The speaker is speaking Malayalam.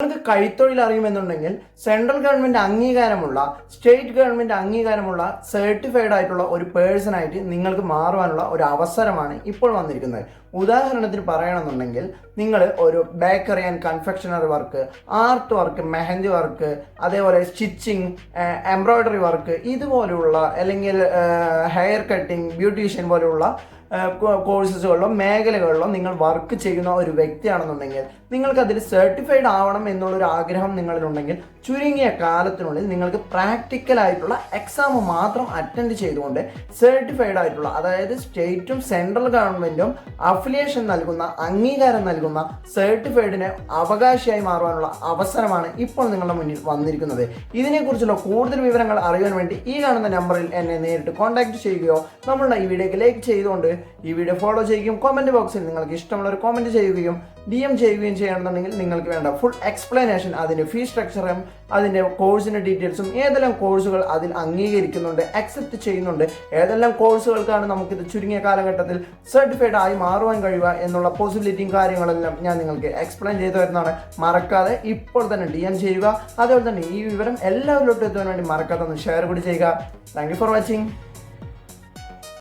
നിങ്ങൾക്ക് കൈത്തൊഴിൽ അറിയുമെന്നുണ്ടെങ്കിൽ സെൻട്രൽ ഗവൺമെന്റ് അംഗീകാരമുള്ള സ്റ്റേറ്റ് ഗവൺമെന്റ് അംഗീകാരമുള്ള സർട്ടിഫൈഡ് ആയിട്ടുള്ള ഒരു പേഴ്സൺ ആയിട്ട് നിങ്ങൾക്ക് മാറുവാനുള്ള ഒരു അവസരമാണ് ഇപ്പോൾ വന്നിരിക്കുന്നത്. ഉദാഹരണത്തിന് പറയണമെന്നുണ്ടെങ്കിൽ നിങ്ങൾ ഒരു bakery and confectionery work art work mehndi work അതേപോലെ സ്റ്റിച്ചിങ് എംബ്രോയ്ഡറി വർക്ക് ഇതുപോലെയുള്ള അല്ലെങ്കിൽ ഹെയർ കട്ടിങ് ബ്യൂട്ടീഷ്യൻ പോലെയുള്ള കോഴ്സസുകളിലോ മേഖലകളിലോ നിങ്ങൾ വർക്ക് ചെയ്യുന്ന ഒരു വ്യക്തിയാണെന്നുണ്ടെങ്കിൽ നിങ്ങൾക്ക് അതിൽ സർട്ടിഫൈഡ് ആവണം എന്നുള്ളൊരു ആഗ്രഹം നിങ്ങളിലുണ്ടെങ്കിൽ ചുരുങ്ങിയ കാലത്തിനുള്ളിൽ നിങ്ങൾക്ക് പ്രാക്ടിക്കൽ ആയിട്ടുള്ള എക്സാം മാത്രം അറ്റൻഡ് ചെയ്തുകൊണ്ട് സർട്ടിഫൈഡ് ആയിട്ടുള്ള അതായത് സ്റ്റേറ്റും സെൻട്രൽ ഗവൺമെന്റും അഫിലിയേഷൻ നൽകുന്ന അംഗീകാരം നൽകുന്ന സർട്ടിഫൈഡിന് അവകാശിയായി മാറുവാനുള്ള അവസരമാണ് ഇപ്പോൾ നിങ്ങളുടെ മുന്നിൽ വന്നിരിക്കുന്നത്. ഇതിനെക്കുറിച്ചുള്ള കൂടുതൽ വിവരങ്ങൾ അറിയാൻ വേണ്ടി ഈ കാണുന്ന നമ്പറിൽ എന്നെ നേരിട്ട് കോൺടാക്ട് ചെയ്യുകയോ നമ്മളുടെ ഈ വീഡിയോക്ക് ലൈക്ക് ചെയ്തുകൊണ്ട് ഈ വീഡിയോ ഫോളോ ചെയ്യുകയും കോമന്റ് ബോക്സിൽ നിങ്ങൾക്ക് ഇഷ്ടമുള്ള ഒരു കോമന്റ് ചെയ്യുകയും ഡി എം ചെയ്യുകയും ചെയ്യണമെന്നുണ്ടെങ്കിൽ നിങ്ങൾക്ക് വേണ്ട ഫുൾ എക്സ്പ്ലനേഷൻ അതിന്റെ ഫീ സ്ട്രക്ചറും അതിന്റെ കോഴ്സിന്റെ ഡീറ്റെയിൽസും ഏതെല്ലാം കോഴ്സുകൾ അതിൽ അംഗീകരിക്കുന്നുണ്ട് അക്സെപ്റ്റ് ചെയ്യുന്നുണ്ട് ഏതെല്ലാം കോഴ്സുകൾക്കാണ് നമുക്കിത് ചുരുങ്ങിയ കാലഘട്ടത്തിൽ സർട്ടിഫൈഡ് ആയി മാറുവാൻ കഴിയുക എന്നുള്ള പോസിബിലിറ്റിയും കാര്യങ്ങളെല്ലാം ഞാൻ നിങ്ങൾക്ക് എക്സ്പ്ലെയിൻ ചെയ്തു വരുന്നതാണ് മറക്കാതെ ഇപ്പോൾ തന്നെ ഡി എം ചെയ്യുക. അതുപോലെ തന്നെ ഈ വിവരം എല്ലാവരിലോട്ടും എത്തുവാൻ വേണ്ടി മറക്കാതെ ഒന്ന് ഷെയർ കൂടി ചെയ്യുക. Thank you for watching